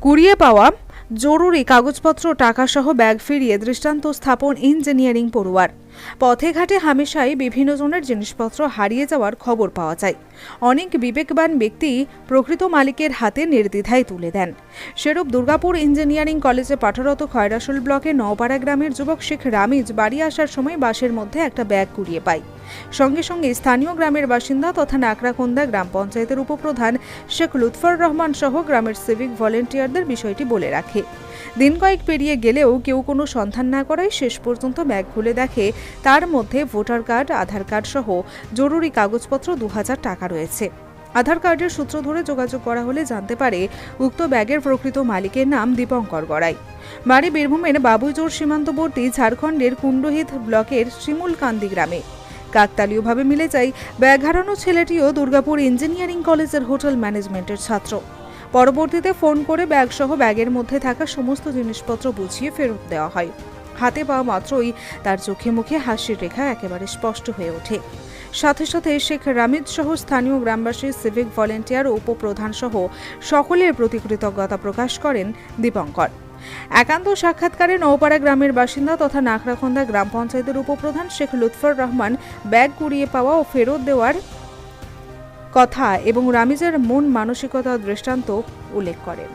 কুড়িয়ে পাওয়া জরুরি কাগজপত্র টাকাসহ ব্যাগ ফিরিয়ে দৃষ্টান্ত স্থাপন ইঞ্জিনিয়ারিং পড়ুয়ার। পথে ঘাটে হামেশাই বিভিন্ন জনের জিনিসপত্র হারিয়ে যাওয়ার খবর পাওয়া যায়। অনেক বিবেকবান ব্যক্তি প্রকৃত মালিকের হাতে নির্দ্বিধায় তুলে দেন। সেরূপ দুর্গাপুর ইঞ্জিনিয়ারিং কলেজে পাঠরত খয়রাসুল ব্লকে নওপাড়া গ্রামের যুবক শেখ রামিজ বাড়ি আসার সময় বাসের মধ্যে একটা ব্যাগ কুড়িয়ে পায়। সঙ্গে সঙ্গে স্থানীয় গ্রামের বাসিন্দা তথা নাকরাকোন্দা গ্রাম পঞ্চায়েতের উপপ্রধান শেখ লুৎফর রহমান সহ গ্রামের সিভিক ভলেন্টিয়ারদের বিষয়টি বলে রাখে। দিন কয়েক পেরিয়ে গেলেও কেউ কোনো সন্ধান না করায় শেষ পর্যন্ত ব্যাগ খুলে দেখে তার মধ্যে ভোটার কার্ড, আধার কার্ড সহ জরুরি কাগজপত্র দু হাজার টাকা রয়েছে। আধার কার্ডের সূত্র ধরে যোগাযোগ করা হলে জানতে পারে উক্ত ব্যাগের প্রকৃত মালিকের নাম দীপঙ্কর গড়াই। বাড়ি বীরভূমের বাবুজোর সীমান্তবর্তী ঝাড়খণ্ডের কুণ্ডহিত ব্লকের শিমুলকান্দি গ্রামে। কাকতালীয়ভাবে মিলে যায় ব্যাগ হারানো ছেলেটিও দুর্গাপুর ইঞ্জিনিয়ারিং কলেজের হোটেল ম্যানেজমেন্টের ছাত্র। পরবর্তীতে ফোন করে ব্যাগসহ ব্যাগের মধ্যে থাকা সমস্ত জিনিসপত্র বুঝিয়ে ফেরত দেওয়া হয়। হাতে পাওয়া মাত্রই তার চোখে মুখে হাসির রেখা একেবারে স্পষ্ট হয়ে ওঠে। সাথে সাথে শেখ রামিদ সহ স্থানীয় গ্রামবাসী, সিভিক ভলেন্টিয়ার উপপ্রধান সহ সকলের প্রতি কৃতজ্ঞতা প্রকাশ করেন দীপঙ্কর। একান্ত সাক্ষাৎকারে নওপাড়া গ্রামের বাসিন্দা তথা নাকরাখন্দা গ্রাম পঞ্চায়েতের উপপ্রধান শেখ লুৎফর রহমান ব্যাগ কুড়িয়ে পাওয়া ও ফেরত দেওয়ার কথা এবং রামিজের মন মানসিকতা দৃষ্টান্ত উল্লেখ করেন।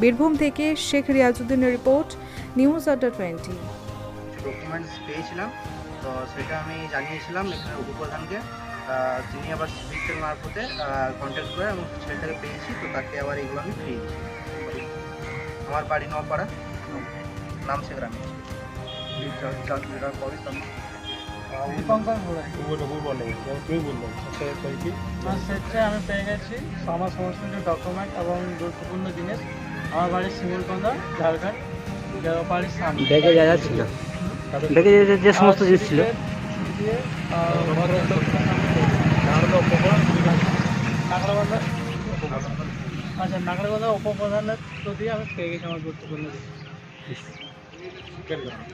বীরভূম থেকে Sheikh রিয়াজুদ্দিনের report news Adda twenty. Documents পেয়েছিলাম তো সেটা আমি জানিয়েছিলাম এখানে উপপ্রধানকে তিনি আবার সিভিকের মারফতে কন্ট্যাক্ট করে এবং ছেলেটাকে পেয়েছি তো তাকে আবার এগুলো আমি ফিরিয়ে দিয়েছি। আমার বাড়ি নপাড়া নাম শেখ রামি আর আমি পেয়ে গেছি আমার সমস্ত কিছু ডকুমেন্ট এবং গুরুত্বপূর্ণ জিনিস। আমার বাড়ি শিমুলকন্দা ঝাড়খণ্ড বাড়ির সামনে। ব্যাগে যা ছিল। ব্যাগে যে- সমস্ত জিনিস ছিল। আচ্ছা নাগরাবান্ধা উপপ্রধানের প্রতি আমি পেয়ে গেছি আমার গুরুত্বপূর্ণ জিনিস।